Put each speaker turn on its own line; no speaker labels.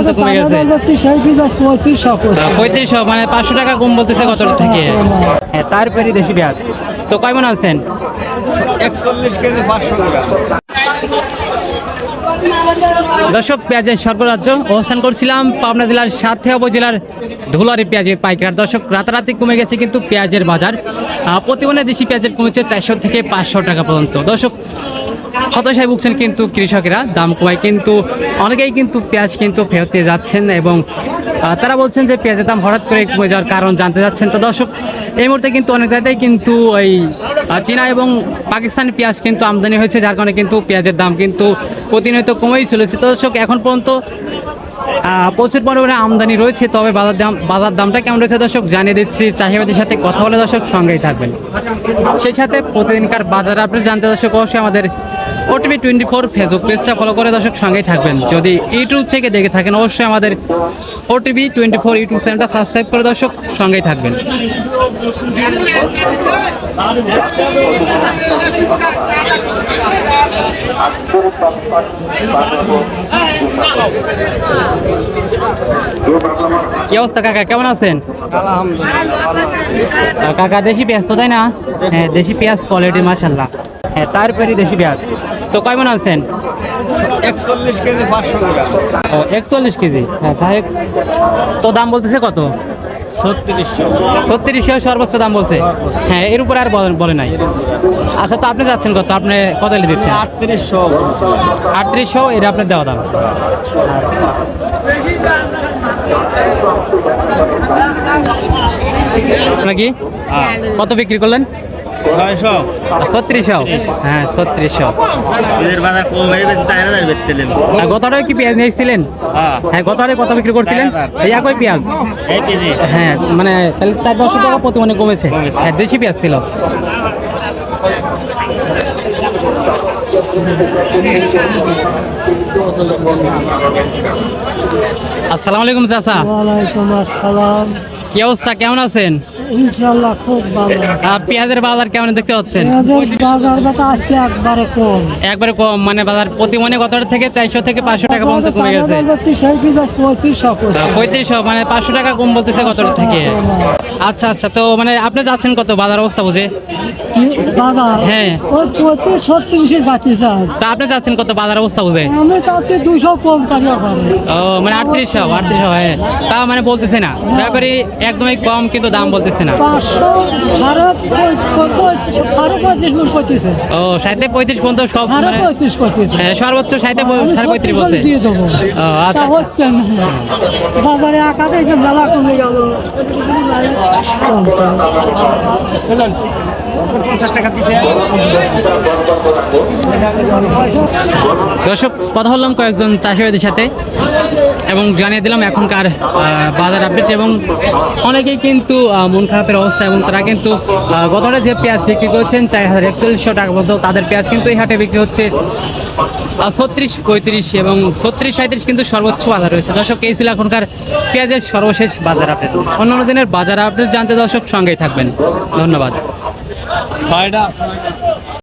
পর্যন্ত কমে গেছে পঁয়ত্রিশশো মানে পাঁচশো টাকা কম বলতেছে গত থেকে হ্যাঁ তারপরে দেশি পেঁয়াজ তো কয় মন আছেন
একচল্লিশ কেজি পাঁচশো
দর্শক পেঁয়াজের সর্বরাজ্য অবস্থান করছিলাম পাবনা জেলার সাতক্ষীরা উপজেলার ধুলারি পেঁয়াজের পাইকার দর্শক রাতারাতি কমে গেছে কিন্তু পেঁয়াজের বাজার আহ, প্রতিদিনে দেশি পেঁয়াজের কমেছে চারশো থেকে পাঁচশো টাকা পর্যন্ত দর্শক হতাশায় ভুগছেন কিন্তু কৃষকেরা, দাম কমায় কিন্তু অনেকেই কিন্তু পেঁয়াজ কিন্তু ফেরত যাচ্ছেন এবং তারা বলছেন যে পেঁয়াজের দাম হঠাৎ করে কমে যাওয়ার কারণ জানতে যাচ্ছেন তো দর্শক, এই মুহূর্তে কিন্তু অনেক জায়গায় কিন্তু ওই চীনা এবং পাকিস্তানি পেঁয়াজ কিন্তু আমদানি হয়েছে, যার কারণে কিন্তু পেঁয়াজের দাম কিন্তু প্রতিনিয়ত কমেই চলেছে। তো দর্শক, এখন পর্যন্ত প্রচুর পরিমাণে আমদানি রয়েছে, তবে বাজার দাম, বাজার দামটা কেমন রয়েছে দর্শক জানিয়ে দিচ্ছি। চাহিদাদের সাথে কথা বলে দর্শক সঙ্গেই থাকবেন। সেই সাথে প্রতিদিনকার বাজার আপনি জানতে দর্শক অবশ্যই আমাদের ওটিভি টোয়েন্টি ফোর ফেসবুক পেজটা ফলো করে দর্শক সঙ্গেই থাকবেন। যদি ইউটিউব থেকে দেখে থাকেন অবশ্যই আমাদের ওটিভি টোয়েন্টি ফোর ইউটিউব চ্যানেলটা সাবস্ক্রাইব করে দর্শক সঙ্গেই থাকবেন। কি অবস্থা কাকা? কেমন আছেন? কাকা দেশি পেঁয়াজ তো তাই না? হ্যাঁ দেশি পেঁয়াজ কোয়ালিটি মাসাল্লাহ হ্যাঁ তারপরে দেশি পেঁয়াজ। তো কেমন আছেন
একচল্লিশ কেজি পাঁচশো টাকা
ও একচল্লিশ কেজি। হ্যাঁ যাই তো দাম বলতেছে কত?
ছত্রিশশো।
ছত্রিশশো সর্বোচ্চ দাম বলছে। হ্যাঁ এর উপরে আর বলে- নাই। আচ্ছা তো আপনি যাচ্ছেন কত? আপনি কত হলে দিচ্ছেন?
আটত্রিশশো।
আটত্রিশশো এটা আপনার দেওয়া দাম। নাকি কত বিক্রি করলেন?
ছয়শো?
ছত্রিশশো? হ্যাঁ ছত্রিশশো।
বাজার কম হয়ে গেছে চার হাজার বেচতেলেন
গতটায় কি পেঁয়াজ নিয়েছিলেন?
হ্যাঁ।
হ্যাঁ গতটায় কত বিক্রি করছিলেন? এই একই পেঁয়াজ? হ্যাঁ মানে তাহলে চার পাঁচশো টাকা প্রতি মানে কমেছে। হ্যাঁ দেশি পেঁয়াজ ছিল। আসসালামু আলাইকুম চাচা।
ওয়ালাইকুম আসসালাম।
কি অবস্থা? কেমন আছেন?
ইনশাল্লাহ খুব ভালো।
পেঁয়াজের বাজার কেমন দেখতে পাচ্ছেন?
বাজার বাটা আজকে একবারে কম।
একবারে কম মানে বাজার প্রতি মনে কত থেকে চারশো থেকে পাঁচশো টাকা পর্যন্ত কমে গেছে?
পঁয়ত্রিশশো
মানে পাঁচশো টাকা কম বলতেছে কতটা থেকে? আচ্ছা আচ্ছা তো মানে আপনি যাচ্ছেন কত? বাজার অবস্থা বুঝে?
বাজার?
হ্যাঁ।
ওই পঁয়ত্রিশ ছত্রিশে যাচ্ছি স্যার।
তা আপনি যাচ্ছেন কত বাজার অবস্থা বুঝে?
আমি চাচ্ছি দুশো কম চালিয়ে
ও মানে আটত্রিশশো আটত্রিশশো হ্যাঁ। তা মানে বলতেছে না। ব্যাপারে একদমই কম কিন্তু দাম বলতেছে না।
পাঁচশো সাড়ে পঁয়ত্রিশ পঁয়ত্রিশ মন করতেছে
ও সাড়ে পঁয়ত্রিশ পর্যন্ত সব মানে
পঁয়ত্রিশ করতেছে
হ্যাঁ, সর্বোচ্চ সাড়ে পঁয়-
আমি
সাড়ে পঁয়ত্রিশ বলছে।
দিয়ে দেবো।
আচ্ছা।
হচ্ছে না। বাজারে একাতে যে মেলা কমে গেল।
পঞ্চাশ টাকা দিছে।
দর্শক, কথা বললাম কয়েকজন চাষিবাদের সাথে এবং জানিয়ে দিলাম এখনকার বাজার আপডেট এবং অনেকেই কিন্তু মন খারাপের অবস্থা এবং তারা কিন্তু গতটা যে পেঁয়াজ বিক্রি করছেন, চার হাজার একচল্লিশশো টাকা মতো তাদের পেঁয়াজ কিন্তু এই হাটে বিক্রি হচ্ছে ছত্রিশ, পঁয়ত্রিশ এবং ছত্রিশ সাঁত্রিশ কিন্তু সর্বোচ্চ বাজার রয়েছে। দর্শক, এই ছিল এখনকার পেঁয়াজের সর্বশেষ বাজার আপডেট অন্যান্য দিনের বাজার আপডেট জানতে দর্শক সঙ্গেই থাকবেন। ধন্যবাদ।
ছয়টা